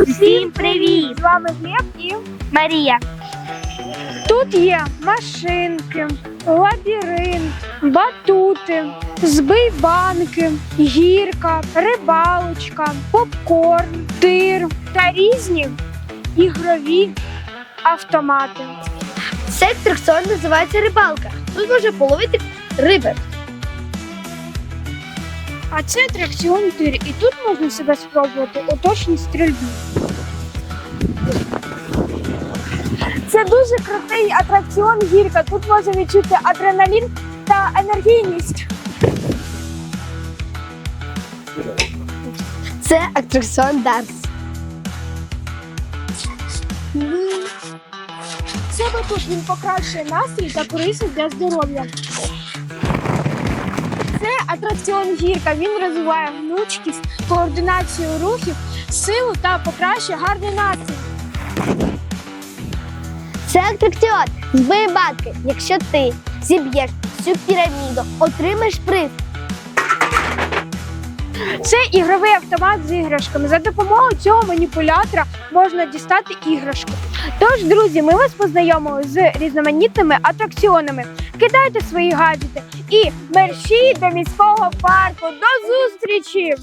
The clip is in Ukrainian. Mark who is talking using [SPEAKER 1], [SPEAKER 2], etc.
[SPEAKER 1] Усім привіт!
[SPEAKER 2] З вами Глеб і
[SPEAKER 1] Марія.
[SPEAKER 2] тут є машинки, лабіринт, батути, збий банки, гірка, рибалочка, попкорн, тир та різні ігрові автомати.
[SPEAKER 1] Цей атракціон називається рибалка. Тут можна половити риби.
[SPEAKER 2] А це атракціон тир, і тут можна себе спробувати у точній стрільбі. Це дуже крутий атракціон гірка. Тут можна відчути адреналін та енергійність.
[SPEAKER 1] Це атракціон Дарс.
[SPEAKER 2] Це батут він покращує настрій та корисний для здоров'я. Це атракціон гірка. Він розвиває гнучкість, координацію рухів, силу та покращує гарний настрій.
[SPEAKER 1] Це атракціон збиє батки. Якщо ти зіб'єш всю піраміду, отримаєш приз.
[SPEAKER 2] Це ігровий автомат з іграшками. За допомогою цього маніпулятора можна дістати іграшку. Тож, друзі, ми вас познайомили з різноманітними атракціонами. Кидайте свої гаджети і мерщій до міського парку. До зустрічі!